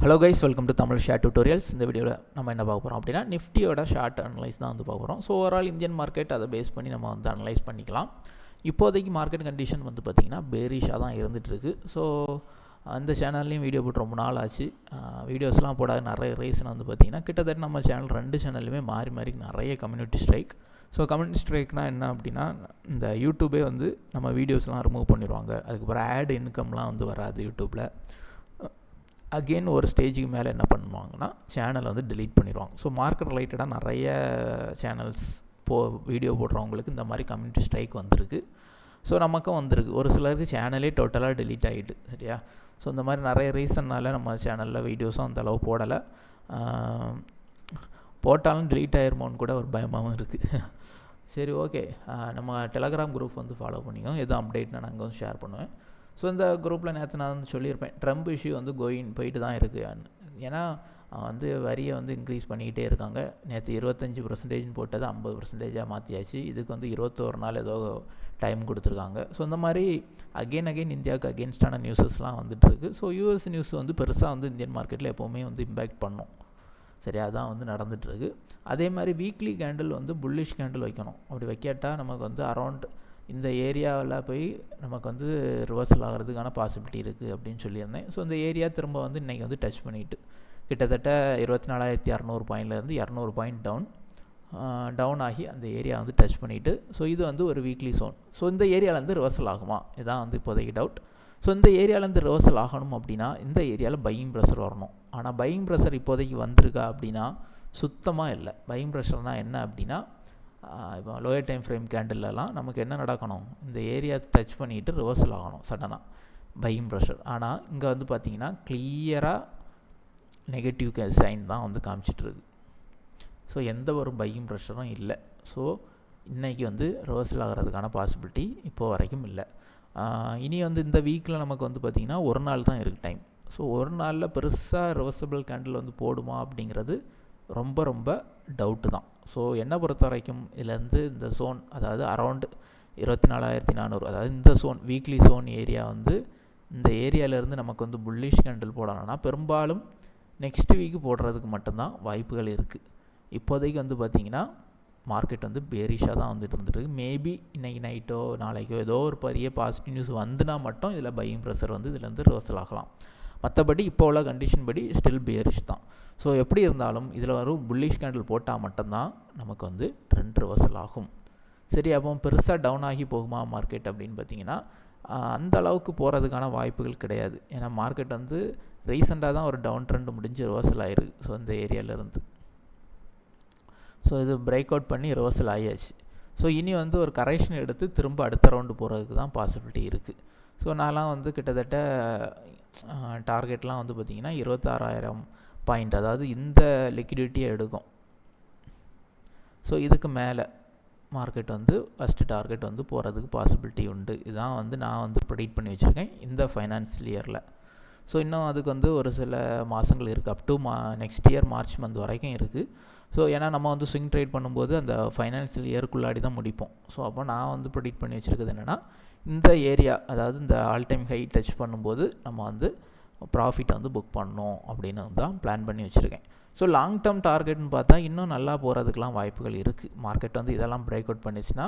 Hello guys welcome to Tamil share tutorials இந்த வீடியோவில் நம்ம என்ன பார்க்க போகிறோம் அப்படின்னா நிஃப்டியோட ஷார்ட் அனலைஸ் தான் வந்து பார்க்க போகிறோம் ஸோ ஓவரால் இந்தியன் மார்க்கெட் அதை பேஸ் பண்ணி நம்ம வந்து அனலைஸ் பண்ணிக்கலாம். இப்போதைக்கு மார்க்கெட் கண்டிஷன் வந்து பார்த்திங்கன்னா பேரிஷாக தான் இருந்துகிட்ருக்கு ஸோ அந்த சேனல்லையும் வீடியோ போட்டு ரொம்ப நாள் ஆச்சு. வீடியோஸ்லாம் போடாத நிறைய ரீசன் வந்து பார்த்திங்கன்னா கிட்டத்தட்ட நம்ம சேனல் ரெண்டு சேனல்லுமே மாறி மாறி நிறைய கம்யூனிட்டி ஸ்ட்ரைக் ஸோ கம்யூனிட்டி ஸ்ட்ரைக்னால் என்ன அப்படின்னா இந்த யூடியூபே வந்து நம்ம வீடியோஸ்லாம் ரிமூவ் பண்ணிடுவாங்க. அதுக்கப்புறம் ஆட் இன்கம்லாம் வந்து வராது யூடியூப்பில் அகெயின் ஒரு ஸ்டேஜுக்கு மேலே என்ன பண்ணுவாங்கன்னா சேனலை வந்து டிலீட் பண்ணிடுவாங்க ஸோ மார்க்கெட் ரிலேட்டடாக நிறைய சேனல்ஸ் போ வீடியோ போடுறவங்களுக்கு இந்த மாதிரி கம்யூனிட்டி ஸ்ட்ரைக் வந்திருக்கு. ஸோ நமக்கும் வந்திருக்கு. ஒரு சிலருக்கு சேனலே டோட்டலாக டிலீட் ஆகிட்டு சரியா? ஸோ இந்த மாதிரி நிறைய ரீசன்னால் நம்ம சேனலில் வீடியோஸும் அந்த அளவு போடலை. போட்டாலும் டிலீட் ஆயிருமோன்னு கூட ஒரு பயமாகவும் இருக்குது சரி ஓகே நம்ம டெலகிராம் குரூப் வந்து ஃபாலோ பண்ணிக்கோங்க எதுவும் அப்டேட்னா நாங்கள் அங்கே வந்து ஷேர் பண்ணுவேன். ஸோ இந்த குரூப்பில் நேற்று நான் வந்து சொல்லியிருப்பேன் ட்ரம்ப் இஷ்யூ வந்து கோயின் போயிட்டு தான் இருக்குது ஏன்னா வந்து வரியை வந்து இன்க்ரீஸ் பண்ணிக்கிட்டே இருக்காங்க. நேற்று இருபத்தஞ்சி பர்சன்டேஜ்னு போட்டது ஐம்பது பர்சன்டேஜாக மாற்றியாச்சு இதுக்கு வந்து இருபத்தோரு நாள் ஏதோ டைம் கொடுத்துருக்காங்க. ஸோ இந்த மாதிரி அகெயின் அகெயின் இந்தியாவுக்கு அகேன்ஸ்டான நியூஸஸ்லாம் வந்துட்டுருக்கு. ஸோ யூஎஸ் நியூஸ் வந்து பெருசாக வந்து இந்தியன் மார்க்கெட்டில் எப்போவுமே வந்து இம்பேக்ட் பண்ணும். சரி அதான் வந்து நடந்துகிட்ருக்கு அதே மாதிரி வீக்லி கேண்டில் வந்து புல்லிஷ் கேண்டில் வைக்கணும். அப்படி வைக்காட்டால் நமக்கு வந்து அரௌண்ட் இந்த ஏரியாவில் போய் நமக்கு வந்து ரிவர்சல் ஆகிறதுக்கான பாசிபிலிட்டி இருக்குது அப்படின்னு சொல்லியிருந்தேன். ஸோ இந்த ஏரியா திரும்ப வந்து இன்றைக்கி வந்து டச் பண்ணிவிட்டு கிட்டத்தட்ட இருபத்தி நாலாயிரத்தி இரநூறு பாயிண்ட்லேருந்து இரநூறு பாயிண்ட் டவுன் டவுன் ஆகி அந்த ஏரியா வந்து டச் பண்ணிவிட்டு ஸோ இது வந்து ஒரு வீக்லி சோன் ஸோ இந்த ஏரியாவிலேருந்து ரிவர்சல் ஆகுமா? இதான் வந்து இப்போதைக்கு டவுட் ஸோ இந்த ஏரியாவிலேருந்து ரிவர்சல் ஆகணும் அப்படின்னா இந்த ஏரியாவில் பையிங் ப்ரெஷர் வரணும். ஆனால் பையிங் ப்ரெஷர் இப்போதைக்கு வந்திருக்கா அப்படின்னா சுத்தமாக இல்லை. பையிங் ப்ரெஷர்னால் என்ன அப்படின்னா இப்போ லோயர் டைம் ஃப்ரேம் கேண்டில்லலாம் நமக்கு என்ன நடக்கணும்? இந்த ஏரியா டச் பண்ணிவிட்டு ரிவர்சல் ஆகணும் சடனாக பையிங் ப்ரெஷர் ஆனால் இங்கே வந்து பார்த்திங்கன்னா கிளியராக நெகட்டிவ் சைன் தான் வந்து காமிச்சிட்ருக்கு ஸோ எந்த ஒரு பையிங் ப்ரெஷரும் இல்லை. ஸோ இன்றைக்கி வந்து ரிவர்சல் ஆகிறதுக்கான பாசிபிலிட்டி இப்போ வரைக்கும் இல்லை. இனி வந்து இந்த வீக்கில் நமக்கு வந்து பார்த்திங்கன்னா ஒரு நாள் தான் இருக்குது டைம் ஸோ ஒரு நாளில் பெருசாக ரிவர்சபிள் கேண்டில் வந்து போடுமா அப்படிங்கிறது ரொம்ப ரொம்ப டவுட்டு தான். ஸோ என்னை பொறுத்த வரைக்கும் இதுலேருந்து இந்த சோன் அதாவது அரவுண்டு இருபத்தி நாலாயிரத்தி நானூறு அதாவது இந்த சோன் வீக்லி சோன் ஏரியா வந்து இந்த ஏரியாவிலேருந்து நமக்கு வந்து புல்லிஷ் கேண்டில் போடணும்னா பெரும்பாலும் நெக்ஸ்ட் வீக்கு போடுறதுக்கு மட்டும்தான் வாய்ப்புகள் இருக்குது இப்போதைக்கு வந்து பார்த்திங்கன்னா மார்க்கெட் வந்து பேரிஷாக தான் வந்துட்டு இருந்துருக்கு மேபி இன்றைக்கி நைட்டோ நாளைக்கோ ஏதோ ஒரு பெரிய பாசிட்டிவ் நியூஸ் வந்துனா மட்டும் இதில் பையிங் ப்ரெஷர் வந்து இதுலேருந்து ரிவர்சல் ஆகலாம். மற்றபடி இப்போ உள்ள கண்டிஷன் படி ஸ்டில் பியரிஷ் தான். ஸோ எப்படி இருந்தாலும் இதில் வரும் புல்லிஷ் கேண்டில் போட்டால் மட்டும்தான் நமக்கு வந்து ட்ரெண்ட் ரிவர்சல் ஆகும். சரி அப்போ பெருசாக டவுன் ஆகி போகுமா மார்க்கெட் அப்படின்னு பார்த்தீங்கன்னா அந்த அளவுக்கு போகிறதுக்கான வாய்ப்புகள் கிடையாது. ஏன்னா மார்க்கெட் வந்து ரீசெண்டாக தான் ஒரு டவுன் ட்ரெண்ட் முடிஞ்சு ரிவர்சல் ஆயிருக்கு ஸோ இந்த ஏரியாவிலேருந்து ஸோ இது பிரேக் அவுட் பண்ணி ரிவர்சல் ஆகியாச்சு ஸோ இனி வந்து ஒரு கரெக்ஷன் எடுத்து திரும்ப அடுத்த ரவுண்டு போகிறதுக்கு தான் பாசிபிலிட்டி இருக்குது ஸோ நான்லாம் வந்து கிட்டத்தட்ட டார்கெட்லாம் வந்து பார்த்திங்கன்னா இருபத்தாறாயிரம் பாயிண்ட் அதாவது இந்த லிக்விடிட்டியை எடுக்கும். ஸோ இதுக்கு மேலே மார்க்கெட் வந்து ஃபஸ்ட்டு டார்கெட் வந்து போகிறதுக்கு பாசிபிலிட்டி உண்டு. இதுதான் வந்து நான் வந்து ப்ரெடிக்ட் பண்ணி வச்சுருக்கேன் இந்த ஃபைனான்சியல் இயரில் ஸோ இன்னும் அதுக்கு வந்து ஒரு சில மாதங்கள் இருக்குது அப் டு மா நெக்ஸ்ட் இயர் மார்ச் மந்த் வரைக்கும் இருக்குது ஸோ ஏன்னா நம்ம வந்து ஸ்விங் ட்ரேட் பண்ணும்போது அந்த ஃபைனான்சியல் இயருக்குள்ளாடி தான் முடிப்போம். ஸோ அப்போ நான் வந்து ப்ரெடிக்ட் பண்ணி வச்சுருக்கிறது என்னென்னா இந்த ஏரியா அதாவது இந்த ஆல் டைம் ஹை டச் பண்ணும்போது நம்ம வந்து ப்ராஃபிட் வந்து புக் பண்ணோம் அப்படின்னு தான் பிளான் பண்ணி வச்சுருக்கேன். ஸோ லாங் டேர்ம் டார்கெட்னு பார்த்தா இன்னும் நல்லா போகிறதுக்கெலாம் வாய்ப்புகள் இருக்குது மார்க்கெட் வந்து இதெல்லாம் பிரேக் அவுட் பண்ணிச்சுன்னா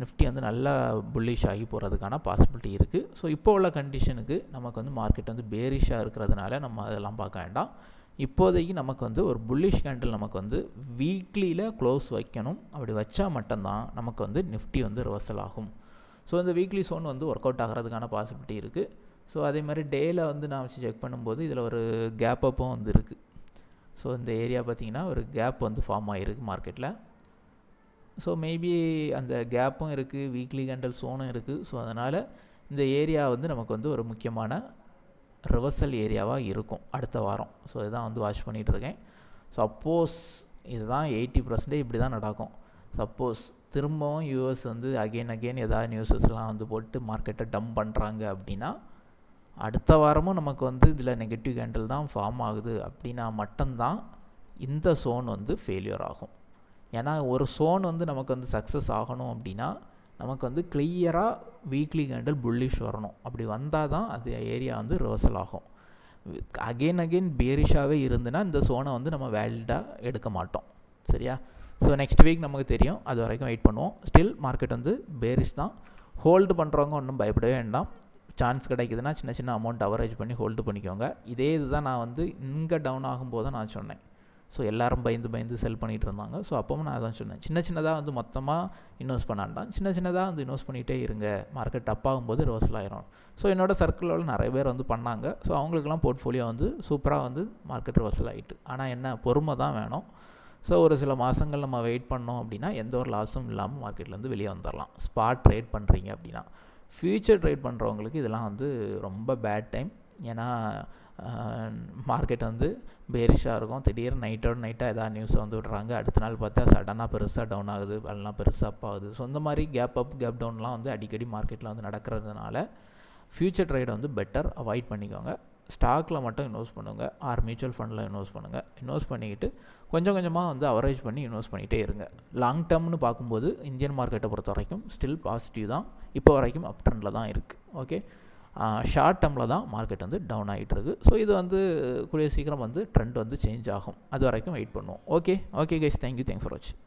நிஃப்டி வந்து நல்லா புல்லிஷ் ஆகி போகிறதுக்கான பாசிபிலிட்டி இருக்குது ஸோ இப்போ உள்ள கண்டிஷனுக்கு நமக்கு வந்து மார்க்கெட் வந்து பேரிஷாக இருக்கிறதுனால நம்ம அதெல்லாம் பார்க்க வேண்டாம். இப்போதைக்கு நமக்கு வந்து ஒரு புல்லிஷ் கேண்டில் நமக்கு வந்து வீக்லியில் க்ளோஸ் வைக்கணும். அப்படி வச்சால் மட்டும்தான் நமக்கு வந்து நிஃப்டி வந்து ரிவர்சல் ஆகும். ஸோ இந்த வீக்லி சோன் வந்து ஒர்க் அவுட் ஆகிறதுக்கான பாசிபிலிட்டி இருக்குது ஸோ அதே மாதிரி டேயில் வந்து நான் வச்சு செக் பண்ணும்போது இதில் ஒரு கேப் அப்பும் வந்து இருக்குது ஸோ இந்த ஏரியா பார்த்திங்கன்னா ஒரு கேப் வந்து ஃபார்ம் ஆகிருக்கு மார்க்கெட்டில் ஸோ மேபி அந்த கேப்பும் இருக்குது வீக்லி கேண்டல் சோனும் இருக்குது ஸோ அதனால் இந்த ஏரியா வந்து நமக்கு வந்து ஒரு முக்கியமான ரிவர்சல் ஏரியாவாக இருக்கும் அடுத்த வாரம். ஸோ இதான் வந்து வாட்ச் பண்ணிகிட்ருக்கேன் சப்போஸ் இதுதான் எயிட்டி பர்சன்டேஜ் இப்படி தான் நடக்கும். சப்போஸ் திரும்பவும் யூஎஸ் வந்து அகெயின் அகெயின் ஏதாவது நியூஸஸ்லாம் வந்து போட்டு மார்க்கெட்டை டம்ப் பண்ணுறாங்க அப்படின்னா அடுத்த வாரமும் நமக்கு வந்து இதில் நெகட்டிவ் கேண்டில் தான் ஃபார்ம் ஆகுது அப்படின்னா மட்டும்தான் இந்த சோன் வந்து ஃபெயிலியர் ஆகும். ஏன்னா ஒரு சோன் வந்து நமக்கு வந்து சக்ஸஸ் ஆகணும் அப்படின்னா நமக்கு வந்து கிளியராக வீக்லி கேண்டில் புல்லிஷ் வரணும். அப்படி வந்தால் தான் அது ஏரியா வந்து ரிவர்சல் ஆகும். அகெயின் அகெயின் பேரிஷாகவே இருந்துன்னா இந்த சோனை வந்து நம்ம வேலிடாக எடுக்க மாட்டோம். சரியா? ஸோ நெக்ஸ்ட் வீக் நமக்கு தெரியும். அது வரைக்கும் வெயிட் பண்ணுவோம். ஸ்டில் மார்க்கெட் வந்து பேரிஷ் தான். ஹோல்டு பண்ணுறவங்க ஒன்றும் பயப்படவே வேண்டாம். சான்ஸ் கிடைக்குதுன்னா சின்ன சின்ன அமௌண்ட் அவரேஜ் பண்ணி ஹோல்டு பண்ணிக்கோங்க. இதே இதுதான் நான் வந்து இங்கே டவுன் ஆகும்போது தான் நான் சொன்னேன். ஸோ எல்லாரும் பயந்து பயந்து செல் பண்ணிகிட்டு இருந்தாங்க. ஸோ அப்பவும் நான் அதான் சொன்னேன். சின்ன சின்னதாக வந்து மொத்தமாக இன்வெஸ்ட் பண்ணாண்டாம் சின்ன சின்னதாக வந்து இன்வெஸ்ட் பண்ணிகிட்டே இருங்க. மார்க்கெட் டப்பாகும்போது ஆகும்போது ரிவர்சல் ஆயிரும். ஸோ என்னோடய சர்க்கிளில் நிறைய பேர் வந்து பண்ணாங்க. ஸோ அவங்களுக்குலாம் போர்ட்ஃபோலியோ வந்து சூப்பராக வந்து மார்க்கெட் ரிவர்சல் ஆகிட்டு ஆனால் என்ன? பொறுமை தான் வேணும். ஸோ ஒரு சில மாதங்கள் நம்ம வெயிட் பண்ணோம் அப்படின்னா எந்த ஒரு லாஸும் இல்லாமல் மார்க்கெட்லேருந்து வெளியே வந்துடலாம் ஸ்பாட் ட்ரேட் பண்ணுறீங்க அப்படின்னா. ஃப்யூச்சர் ட்ரேட் பண்ணுறவங்களுக்கு இதெல்லாம் வந்து ரொம்ப பேட் டைம் ஏன்னா மார்க்கெட் வந்து பேரிஷாக இருக்கும். திடீர்னு நைட்டோட நைட்டாக எதாவது நியூஸ் வந்து விட்றாங்க. அடுத்த நாள் பார்த்தா சடனாக பெருசாக டவுன் ஆகுது. எல்லாம் பெருசாக அப் ஆகுது. ஸோ இந்த மாதிரி கேப் அப் கேப் டவுன்லாம் வந்து அடிக்கடி மார்க்கெட்டில் வந்து நடக்கிறதுனால ஃப்யூச்சர் ட்ரேடை வந்து பெட்டர் அவாய்ட் பண்ணிக்கோங்க. ஸ்டாக்கில் மட்டும் இன்வெஸ்ட் பண்ணுங்கள் ஆர் மியூச்சுவல் ஃபண்டில் இன்வெஸ்ட் பண்ணுங்கள் இன்வெஸ்ட் பண்ணிக்கிட்டு கொஞ்சம் கொஞ்சமாக வந்து அவரேஜ் பண்ணி இன்வெஸ்ட் பண்ணிகிட்டே இருங்க. லாங் டேர்ம்னு பார்க்கும்போது இந்தியன் மார்க்கெட்டை பொறுத்த வரைக்கும் ஸ்டில் பாசிட்டிவ் தான். இப்போ வரைக்கும் அப் ட்ரெண்டில் தான் இருக்குது ஓகே ஷார்ட் டேர்மில் தான் மார்க்கெட் வந்து டவுன் ஆகிட்டு இருக்குது ஸோ இது வந்து கூடிய சீக்கிரம் வந்து ட்ரெண்ட் வந்து சேஞ்ச் ஆகும். அது வரைக்கும் வெயிட் பண்ணுவோம். Okay okay guys thank you thanks for வாட்சிங்